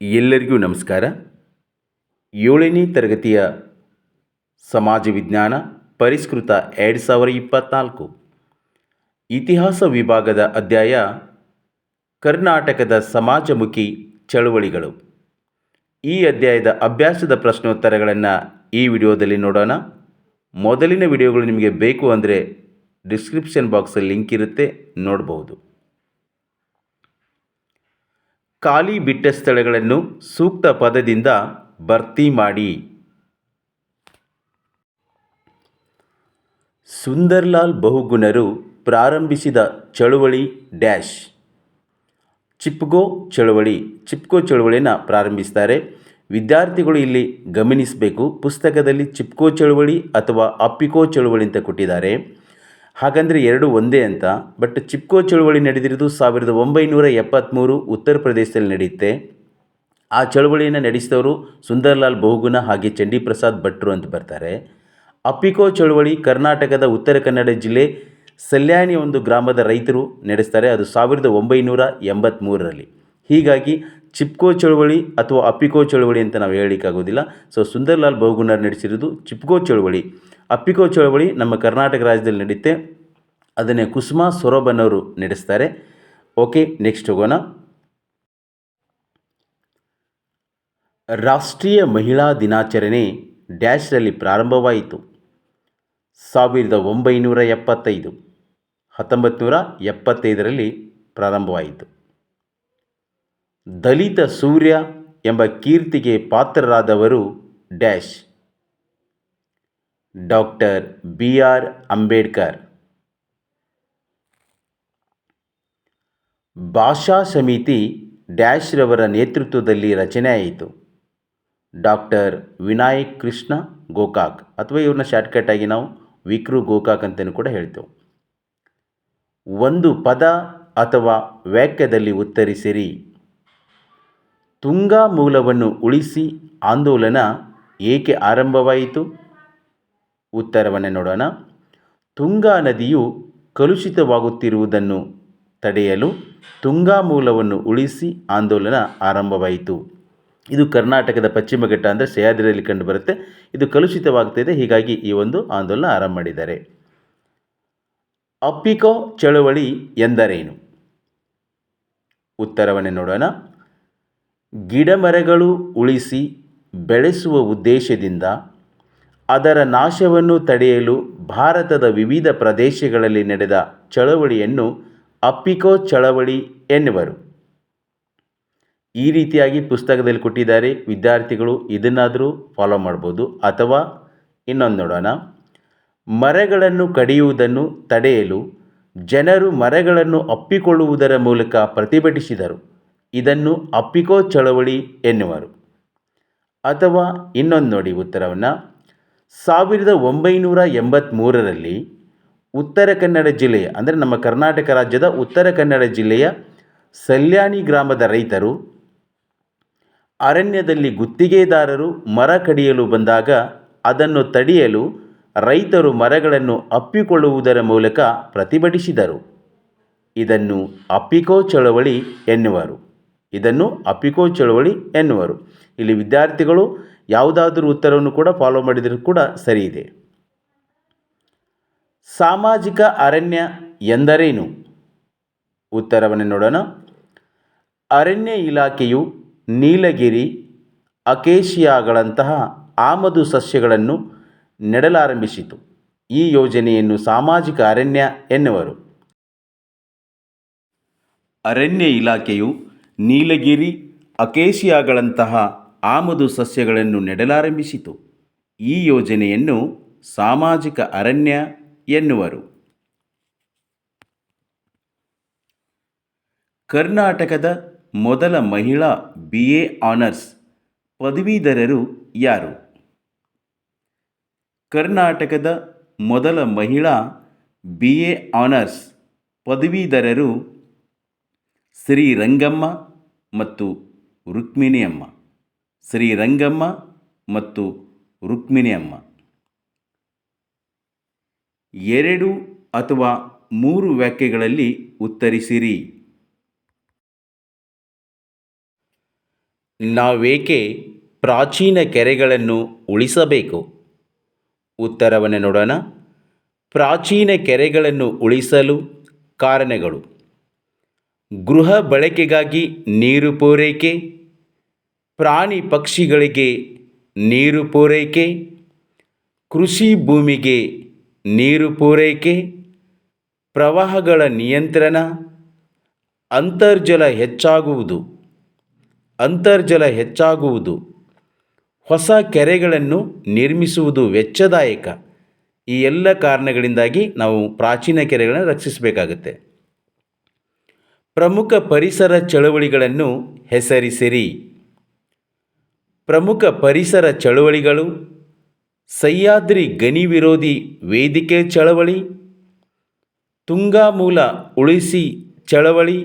ಎಲ್ಲರಿಗೂ ನಮಸ್ಕಾರ. ಏಳನೇ ತರಗತಿಯ ಸಮಾಜ ವಿಜ್ಞಾನ ಪರಿಷ್ಕೃತ ಎರಡು ಸಾವಿರ ಇಪ್ಪತ್ತ್ನಾಲ್ಕು ಇತಿಹಾಸ ವಿಭಾಗದ ಅಧ್ಯಾಯ ಕರ್ನಾಟಕದ ಸಮಾಜಮುಖಿ ಚಳುವಳಿಗಳು. ಈ ಅಧ್ಯಾಯದ ಅಭ್ಯಾಸದ ಪ್ರಶ್ನೋತ್ತರಗಳನ್ನು ಈ ವಿಡಿಯೋದಲ್ಲಿ ನೋಡೋಣ. ಮೊದಲಿನ ವಿಡಿಯೋಗಳು ನಿಮಗೆ ಬೇಕು ಅಂದರೆ ಡಿಸ್ಕ್ರಿಪ್ಷನ್ ಬಾಕ್ಸಲ್ಲಿ ಲಿಂಕ್ ಇರುತ್ತೆ ನೋಡಬಹುದು ಖಾಲಿ ಬಿಟ್ಟ ಸ್ಥಳಗಳನ್ನು ಸೂಕ್ತ ಪದದಿಂದ ಭರ್ತಿ ಮಾಡಿ. ಸುಂದರ್ಲಾಲ್ ಬಹುಗುಣರು ಪ್ರಾರಂಭಿಸಿದ ಚಳುವಳಿ ಡ್ಯಾಶ್. ಚಿಪ್ಗೋ ಚಳುವಳಿ, ಚಿಪ್ಕೋ ಚಳುವಳಿಯನ್ನು ಪ್ರಾರಂಭಿಸ್ತಾರೆ. ವಿದ್ಯಾರ್ಥಿಗಳು ಇಲ್ಲಿ ಗಮನಿಸಬೇಕು, ಪುಸ್ತಕದಲ್ಲಿ ಚಿಪ್ಕೋ ಚಳುವಳಿ ಅಥವಾ ಅಪ್ಪಿಕೋ ಚಳುವಳಿ ಅಂತ ಕೊಟ್ಟಿದ್ದಾರೆ. ಹಾಗಂದರೆ ಎರಡು ಒಂದೇ ಅಂತ ಬಟ್ ಚಿಪ್ಕೋ ಚಳುವಳಿ ನಡೆದಿರೋದು ಸಾವಿರದ ಒಂಬೈನೂರ ಎಪ್ಪತ್ತ್ಮೂರು ಉತ್ತರ ಪ್ರದೇಶದಲ್ಲಿ ನಡೆಯುತ್ತೆ. ಆ ಚಳುವಳಿಯನ್ನು ನಡೆಸಿದವರು ಸುಂದರ್ಲಾಲ್ ಬಹುಗುಣ ಹಾಗೆ ಚಂಡೀಪ್ರಸಾದ್ ಭಟ್ರು ಅಂತ ಬರ್ತಾರೆ. ಅಪ್ಪಿಕೋ ಚಳುವಳಿ ಕರ್ನಾಟಕದ ಉತ್ತರ ಕನ್ನಡ ಜಿಲ್ಲೆ ಸಲ್ಯಾನಿ ಒಂದು ಗ್ರಾಮದ ರೈತರು ನಡೆಸ್ತಾರೆ, ಅದು ಸಾವಿರದ ಒಂಬೈನೂರ ಎಂಬತ್ತ್ಮೂರರಲ್ಲಿ ಹೀಗಾಗಿ ಚಿಪ್ಕೋ ಚಳುವಳಿ ಅಥವಾ ಅಪ್ಪಿಕೋ ಚಳುವಳಿ ಅಂತ ನಾವು ಹೇಳಲಿಕ್ಕಾಗೋದಿಲ್ಲ. ಸೊ ಸುಂದರ್ಲಾಲ್ ಬಹುಗುಣ ನಡೆಸಿರೋದು ಚಿಪ್ಕೋ ಚಳುವಳಿ. ಅಪ್ಪಿಕೋ ಚಳವಳಿ ನಮ್ಮ ಕರ್ನಾಟಕ ರಾಜ್ಯದಲ್ಲಿ ನಡೆಯುತ್ತೆ ಅದನ್ನೇ ಕುಸುಮಾ ಸೊರಬನವರು ನಡೆಸ್ತಾರೆ. ಓಕೆ, ನೆಕ್ಸ್ಟ್ ಹೋಗೋಣ. ರಾಷ್ಟ್ರೀಯ ಮಹಿಳಾ ದಿನಾಚರಣೆ ಡ್ಯಾಶ್ರಲ್ಲಿ ಪ್ರಾರಂಭವಾಯಿತು. ಸಾವಿರದ ಒಂಬೈನೂರ ಎಪ್ಪತ್ತೈದು ಹತ್ತೊಂಬತ್ತು ನೂರ ಎಪ್ಪತ್ತೈದರಲ್ಲಿ ಪ್ರಾರಂಭವಾಯಿತು. ದಲಿತ ಸೂರ್ಯ ಎಂಬ ಕೀರ್ತಿಗೆ ಪಾತ್ರರಾದವರು dash. Doctor B R Ambedkar. ಭಾಷಾ ಸಮಿತಿ ಡ್ಯಾಶ್ರವರ ನೇತೃತ್ವದಲ್ಲಿ ರಚನೆಯಾಯಿತು ಡಾಕ್ಟರ್ ವಿನಾಯಕ್ ಕೃಷ್ಣ ಗೋಕಾಕ್ ಅಥವಾ ಇವ್ರನ್ನ ಶಾರ್ಟ್ಕಟ್ಟಾಗಿ ನಾವು ವಿಕ್ರು ಗೋಕಾಕ್ ಅಂತಲೂ ಕೂಡ ಹೇಳ್ತೇವೆ. ಒಂದು ಪದ ಅಥವಾ ವಾಕ್ಯದಲ್ಲಿ ಉತ್ತರಿಸಿರಿ. ತುಂಗಾ ಮೂಲವನ್ನು ಉಳಿಸಿ ಆಂದೋಲನ ಏಕೆ ಆರಂಭವಾಯಿತು? ಉತ್ತರವನ್ನು ನೋಡೋಣ. ತುಂಗಾ ನದಿಯು ಕಲುಷಿತವಾಗುತ್ತಿರುವುದನ್ನು ತಡೆಯಲು ತುಂಗಾ ಮೂಲವನ್ನು ಉಳಿಸಿ ಆಂದೋಲನ ಆರಂಭವಾಯಿತು. ಇದು ಕರ್ನಾಟಕದ ಪಶ್ಚಿಮ ಘಟ್ಟ ಅಂದರೆ ಸಹ್ಯಾದ್ರಿಯಲ್ಲಿ ಕಂಡುಬರುತ್ತೆ ಇದು ಕಲುಷಿತವಾಗ್ತಿದೆ. ಹೀಗಾಗಿ ಈ ಒಂದು ಆಂದೋಲನ ಆರಂಭ ಮಾಡಿದ್ದಾರೆ. ಅಪ್ಪಿಕೋ ಚಳುವಳಿ ಎಂದರೇನು? ಉತ್ತರವನ್ನು ನೋಡೋಣ. ಗಿಡಮರಗಳು ಉಳಿಸಿ ಬೆಳೆಸುವ ಉದ್ದೇಶದಿಂದ ಅದರ ನಾಶವನ್ನು ತಡೆಯಲು ಭಾರತದ ವಿವಿಧ ಪ್ರದೇಶಗಳಲ್ಲಿ ನಡೆದ ಚಳವಳಿಯನ್ನು ಅಪ್ಪಿಕೋ ಚಳವಳಿ ಎನ್ನುವರು. ಈ ರೀತಿಯಾಗಿ ಪುಸ್ತಕದಲ್ಲಿ ಕೊಟ್ಟಿದ್ದಾರೆ. ವಿದ್ಯಾರ್ಥಿಗಳು ಇದನ್ನಾದರೂ ಫಾಲೋ ಮಾಡ್ಬೋದು. ಅಥವಾ ಇನ್ನೊಂದು ನೋಡೋಣ. ಮರಗಳನ್ನು ಕಡಿಯುವುದನ್ನು ತಡೆಯಲು ಜನರು ಮರಗಳನ್ನು ಅಪ್ಪಿಕೊಳ್ಳುವುದರ ಮೂಲಕ ಪ್ರತಿಭಟಿಸಿದರು. ಇದನ್ನು ಅಪ್ಪಿಕೋ ಚಳವಳಿ ಎನ್ನುವರು. ಅಥವಾ ಇನ್ನೊಂದು ನೋಡಿ ಉತ್ತರವನ್ನು. ಸಾವಿರದ ಒಂಬೈನೂರ ಎಂಬತ್ತ್ಮೂರರಲ್ಲಿ ಉತ್ತರ ಕನ್ನಡ ಜಿಲ್ಲೆಯ ಅಂದರೆ ನಮ್ಮ ಕರ್ನಾಟಕ ರಾಜ್ಯದ ಉತ್ತರ ಕನ್ನಡ ಜಿಲ್ಲೆಯ ಸಲ್ಯಾಣಿ ಗ್ರಾಮದ ರೈತರು ಅರಣ್ಯದಲ್ಲಿ ಗುತ್ತಿಗೆದಾರರು ಮರ ಕಡಿಯಲು ಬಂದಾಗ ಅದನ್ನು ತಡೆಯಲು ರೈತರು ಮರಗಳನ್ನು ಅಪ್ಪಿಕೊಳ್ಳುವುದರ ಮೂಲಕ ಪ್ರತಿಭಟಿಸಿದರು. ಇದನ್ನು ಅಪ್ಪಿಕೋ ಚಳವಳಿ ಎನ್ನುವರು. ಇದನ್ನು ಅಪ್ಪಿಕೋ ಚಳವಳಿ ಎನ್ನುವರು. ಇಲ್ಲಿ ವಿದ್ಯಾರ್ಥಿಗಳು ಯಾವುದಾದ್ರೂ ಉತ್ತರವನ್ನು ಕೂಡ ಫಾಲೋ ಮಾಡಿದರೂ ಕೂಡ ಸರಿ ಇದೆ. ಸಾಮಾಜಿಕ ಅರಣ್ಯ ಎಂದರೇನು? ಉತ್ತರವನ್ನು ನೋಡೋಣ. ಅರಣ್ಯ ಇಲಾಖೆಯು ನೀಲಗಿರಿ, ಅಕೇಶಿಯಾಗಳಂತಹ ಆಮದು ಸಸ್ಯಗಳನ್ನು ನೆಡಲಾರಂಭಿಸಿತು. ಈ ಯೋಜನೆಯನ್ನು ಸಾಮಾಜಿಕ ಅರಣ್ಯ ಎನ್ನುವರು. ಅರಣ್ಯ ಇಲಾಖೆಯು ನೀಲಗಿರಿ, ಅಕೇಶಿಯಾಗಳಂತಹ ಆಮದು ಸಸ್ಯಗಳನ್ನು ನೆಡಲಾರಂಭಿಸಿತು. ಈ ಯೋಜನೆಯನ್ನು ಸಾಮಾಜಿಕ ಅರಣ್ಯ ಎನ್ನುವರು. ಕರ್ನಾಟಕದ ಮೊದಲ ಮಹಿಳಾ ಬಿ ಎ ಆನರ್ಸ್ ಪದವೀಧರರು ಯಾರು? ಕರ್ನಾಟಕದ ಮೊದಲ ಮಹಿಳಾ ಬಿ ಎ ಆನರ್ಸ್ ಪದವೀಧರರು ಶ್ರೀ ರಂಗಮ್ಮ ಮತ್ತು ರುಕ್ಮಿಣಿಯಮ್ಮ. ಶ್ರೀರಂಗಮ್ಮ ಮತ್ತು ರುಕ್ಮಿಣಿ ಅಮ್ಮ. ಎರಡು ಅಥವಾ ಮೂರು ವ್ಯಾಖ್ಯೆಗಳಲ್ಲಿ ಉತ್ತರಿಸಿರಿ. ನಾವೇಕೆ ಪ್ರಾಚೀನ ಕೆರೆಗಳನ್ನು ಉಳಿಸಬೇಕು? ಉತ್ತರವನ್ನು ನೋಡೋಣ ಪ್ರಾಚೀನ ಕೆರೆಗಳನ್ನು ಉಳಿಸಲು ಕಾರಣಗಳು. ಗೃಹ ಬಳಕೆಗಾಗಿ ನೀರು ಪೂರೈಕೆ ಪ್ರಾಣಿ ಪಕ್ಷಿಗಳಿಗೆ ನೀರು ಪೂರೈಕೆ, ಕೃಷಿ ಭೂಮಿಗೆ ನೀರು ಪೂರೈಕೆ, ಪ್ರವಾಹಗಳ ನಿಯಂತ್ರಣ, ಅಂತರ್ಜಲ ಹೆಚ್ಚಾಗುವುದು ಅಂತರ್ಜಲ ಹೆಚ್ಚಾಗುವುದು, ಹೊಸ ಕೆರೆಗಳನ್ನು ನಿರ್ಮಿಸುವುದು ವೆಚ್ಚದಾಯಕ. ಈ ಎಲ್ಲ ಕಾರಣಗಳಿಂದಾಗಿ ನಾವು ಪ್ರಾಚೀನ ಕೆರೆಗಳನ್ನು ರಕ್ಷಿಸಬೇಕಾಗುತ್ತೆ. ಪ್ರಮುಖ ಪರಿಸರ ಚಳವಳಿಗಳನ್ನು ಹೆಸರಿಸಿರಿ. ಪ್ರಮುಖ ಪರಿಸರ ಚಳವಳಿಗಳು, ಸಹ್ಯಾದ್ರಿ ಗಣಿ ವಿರೋಧಿ ವೇದಿಕೆ ಚಳವಳಿ, ತುಂಗಾಮೂಲ ಉಳಿಸಿ ಚಳವಳಿ,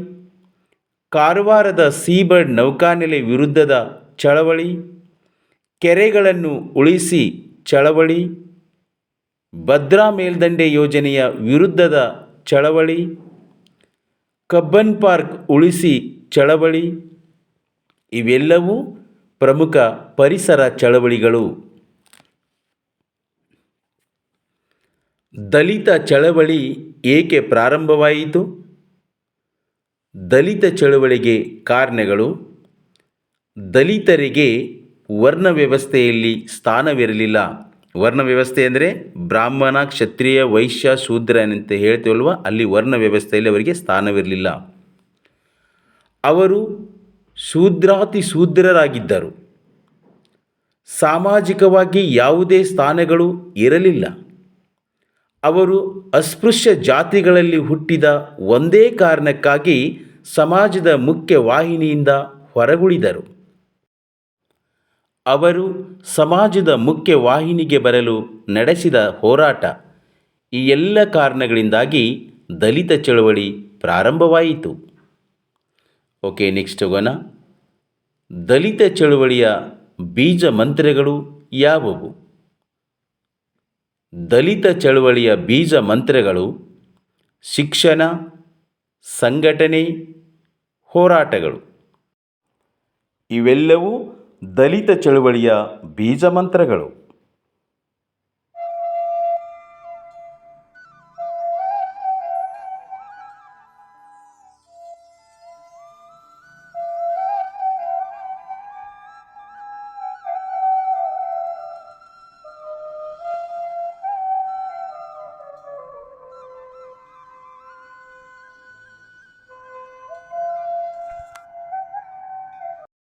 ಕಾರವಾರದ ಸೀಬರ್ಡ್ ನೌಕಾನೆಲೆ ವಿರುದ್ಧದ ಚಳವಳಿ, ಕೆರೆಗಳನ್ನು ಉಳಿಸಿ ಚಳವಳಿ, ಭದ್ರಾ ಮೇಲ್ದಂಡೆ ಯೋಜನೆಯ ವಿರುದ್ಧದ ಚಳವಳಿ, ಕಬ್ಬನ್ ಪಾರ್ಕ್ ಉಳಿಸಿ ಚಳವಳಿ, ಇವೆಲ್ಲವೂ ಪ್ರಮುಖ ಪರಿಸರ ಚಳವಳಿಗಳು. ದಲಿತ ಚಳವಳಿ ಏಕೆ ಪ್ರಾರಂಭವಾಯಿತು? ದಲಿತ ಚಳವಳಿಗೆ ಕಾರಣಗಳು? ದಲಿತರಿಗೆ ವರ್ಣ ವ್ಯವಸ್ಥೆಯಲ್ಲಿ ಸ್ಥಾನವಿರಲಿಲ್ಲ. ವರ್ಣ ವ್ಯವಸ್ಥೆ ಅಂದರೆ ಬ್ರಾಹ್ಮಣ, ಕ್ಷತ್ರಿಯ, ವೈಶ್ಯ, ಶೂದ್ರ ಅಂತ ಹೇಳ್ತೀವಲ್ವ? ಅಲ್ಲಿ ವರ್ಣ ವ್ಯವಸ್ಥೆಯಲ್ಲಿ ಅವರಿಗೆ ಸ್ಥಾನವಿರಲಿಲ್ಲ. ಅವರು ಶೂದ್ರಾತಿ ಶೂದ್ರರಾಗಿದ್ದರು. ಸಾಮಾಜಿಕವಾಗಿ ಯಾವುದೇ ಸ್ಥಾನಗಳು ಇರಲಿಲ್ಲ. ಅವರು ಅಸ್ಪೃಶ್ಯ ಜಾತಿಗಳಲ್ಲಿ ಹುಟ್ಟಿದ ಒಂದೇ ಕಾರಣಕ್ಕಾಗಿ ಸಮಾಜದ ಮುಖ್ಯ ವಾಹಿನಿಯಿಂದ ಹೊರಗುಳಿದರು. ಅವರು ಸಮಾಜದ ಮುಖ್ಯ ವಾಹಿನಿಗೆ ಬರಲು ನಡೆಸಿದ ಹೋರಾಟ ಈ ಎಲ್ಲ ಕಾರಣಗಳಿಂದಾಗಿ ದಲಿತ ಚಳವಳಿ ಪ್ರಾರಂಭವಾಯಿತು. ಓಕೆ ನೆಕ್ಸ್ಟ್ ಹೋಗೋಣ. ದಲಿತ ಚಳುವಳಿಯ ಬೀಜ ಮಂತ್ರಗಳು ಯಾವುವು? ದಲಿತ ಚಳುವಳಿಯ ಬೀಜ ಮಂತ್ರಗಳು ಶಿಕ್ಷಣ, ಸಂಘಟನೆ, ಹೋರಾಟಗಳು. ಇವೆಲ್ಲವೂ ದಲಿತ ಚಳುವಳಿಯ ಬೀಜ ಮಂತ್ರಗಳು.